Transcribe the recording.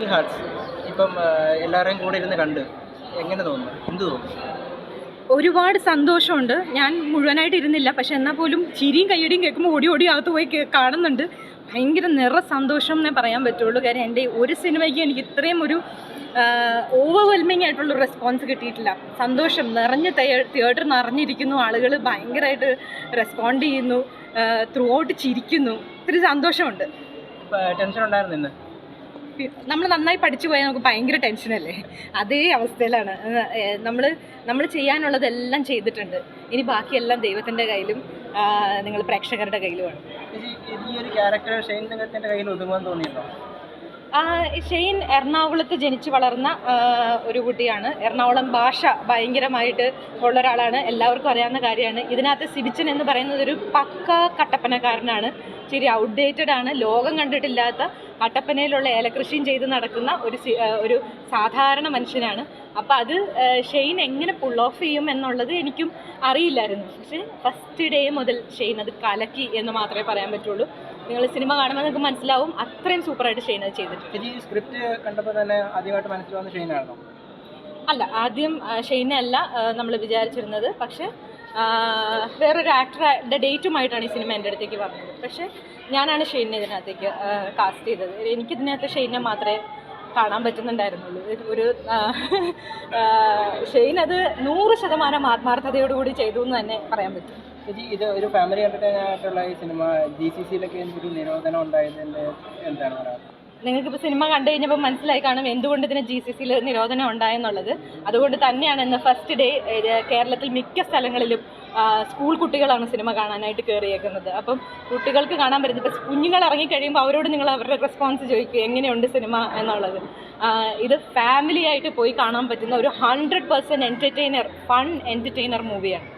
Breaking hertz ഇപ്പം എല്ലാവരെയും കൂടെ ഇരുന്ന് കണ്ട് എങ്ങനെ തോന്നുന്നു? എന്ത് തോന്നുന്നു? ഒരുപാട് സന്തോഷമുണ്ട്. ഞാൻ മുഴുവനായിട്ട് ഇരുന്നില്ല. പക്ഷെ എന്നാൽ പോലും ചിരിയും കയ്യടിയും കേൾക്കുമ്പോൾ ഓടി ഓടി അകത്ത് പോയി കാണുന്നുണ്ട്. ഭയങ്കര നിറ സന്തോഷം എന്നേ പറയാൻ പറ്റുള്ളൂ. കാര്യം എന്റെ ഒരു സിനിമയ്ക്ക് എനിക്ക് ഇത്രയും ഒരു ഓവർവെൽമിങ് ആയിട്ടുള്ള റെസ്പോൺസ് കിട്ടിയിട്ടില്ല. സന്തോഷം നിറഞ്ഞ് തിയേറ്റർ നിറഞ്ഞിരിക്കുന്നു ആളുകൾ ഭയങ്കരമായിട്ട് റെസ്പോണ്ട് ചെയ്യുന്നു. ത്രൂ ഔട്ട് ചിരിക്കുന്നു. ഒത്തിരി സന്തോഷമുണ്ട്. ടെൻഷൻ ഉണ്ടായിരുന്നു നമ്മൾ നന്നായി പഠിച്ചു പോയാൽ നമുക്ക് ഭയങ്കര ടെൻഷനല്ലേ അതേ അവസ്ഥയിലാണ്. നമ്മൾ നമ്മൾ ചെയ്യാനുള്ളതെല്ലാം ചെയ്തിട്ടുണ്ട്. ഇനി ബാക്കിയെല്ലാം ദൈവത്തിന്റെ കയ്യിലും നിങ്ങൾ പ്രേക്ഷകരുടെ കയ്യിലുമാണ്. ഈ ഒരു ക്യാരക്ടർ ഷെയ്ൻ കയ്യിൽ ഷെയ്ൻ എറണാകുളത്ത് ജനിച്ചു വളർന്ന ഒരു കുട്ടിയാണ്. എറണാകുളം ഭാഷ ഭയങ്കരമായിട്ട് ഉള്ള ഒരാളാണ്. എല്ലാവർക്കും അറിയാവുന്ന കാര്യമാണ്. ഇതിനകത്ത് സിബിച്ചൻ എന്ന് പറയുന്നത് ഒരു പക്ക കട്ടപ്പനക്കാരനാണ്. ശരി ഔട്ട്ഡേറ്റഡ് ആണ്. ലോകം കണ്ടിട്ടില്ലാത്ത കട്ടപ്പനയിലുള്ള ഏലകൃഷിയും ചെയ്ത് നടക്കുന്ന ഒരു ഒരു സാധാരണ മനുഷ്യനാണ്. അപ്പം അത് ഷെയ്ൻ എങ്ങനെ പുൾ ഓഫ് ചെയ്യും എന്നുള്ളത് എനിക്കും അറിയില്ലായിരുന്നു. പക്ഷേ ഫസ്റ്റ് ഡേ മുതൽ ഷെയ്ൻ അത് കലക്കി എന്ന് മാത്രമേ പറയാൻ പറ്റുള്ളൂ. നിങ്ങൾ സിനിമ കാണുമ്പോൾ നിങ്ങൾക്ക് മനസ്സിലാവും അത്രയും സൂപ്പറായിട്ട് ഷെയ്ൻ അത് ചെയ്തിട്ടുണ്ട്. ഈ സ്ക്രിപ്റ്റ് കണ്ടപ്പോൾ തന്നെ ആദ്യമായിട്ട് മനസ്സിലാവുന്ന ഷെയ്നാണോ? അല്ല ആദ്യം ഷെയ്നല്ല നമ്മൾ വിചാരിച്ചിരുന്നത്. പക്ഷേ വേറൊരു ആക്ടറുടെ ഡേറ്റുമായിട്ടാണ് ഈ സിനിമ എന്റെ അടുത്തേക്ക് വന്നത്. പക്ഷേ ഞാനാണ് ഷെയ്നെ ഇതിനകത്തേക്ക് കാസ്റ്റ് ചെയ്തത്. എനിക്കിതിനകത്ത് ഷെയ്നെ മാത്രമേ കാണാൻ പറ്റുന്നുണ്ടായിരുന്നുള്ളൂ. ഒരു ഷെയ്ൻ അത് നൂറ് ശതമാനം ആത്മാർത്ഥതയോടുകൂടി ചെയ്തു എന്ന് തന്നെ പറയാൻ പറ്റും. ഇത് ഒരു ഫാമിലി ആയിട്ടുള്ള ഈ സിനിമ ജി സി സിയിലൊക്കെ എനിക്കൊരു നിരോധനം ഉണ്ടായതിന്റെ എന്താണ് പറയുക നിങ്ങൾക്കിപ്പോൾ സിനിമ കണ്ടു കഴിഞ്ഞപ്പോൾ മനസ്സിലായി കാണും എന്തുകൊണ്ട് ഇതിന് ജി സി സിയിൽ നിരോധനം ഉണ്ടായെന്നുള്ളത്. അതുകൊണ്ട് തന്നെയാണ് ഇന്ന് ഫസ്റ്റ് ഡേ കേരളത്തിൽ മിക്ക സ്ഥലങ്ങളിലും സ്കൂൾ കുട്ടികളാണ് സിനിമ കാണാനായിട്ട് കയറിയേക്കുന്നത് അപ്പം കുട്ടികൾക്ക് കാണാൻ പറ്റുന്നത് ഇപ്പം കുഞ്ഞുങ്ങൾ ഇറങ്ങിക്കഴിയുമ്പോൾ അവരോട് നിങ്ങൾ അവരുടെ റെസ്പോൺസ് ചോദിക്കും എങ്ങനെയുണ്ട് സിനിമ എന്നുള്ളത്. ഇത് ഫാമിലി ആയിട്ട് പോയി കാണാൻ പറ്റുന്ന ഒരു hundred percent entertainer fun entertainer മൂവിയാണ്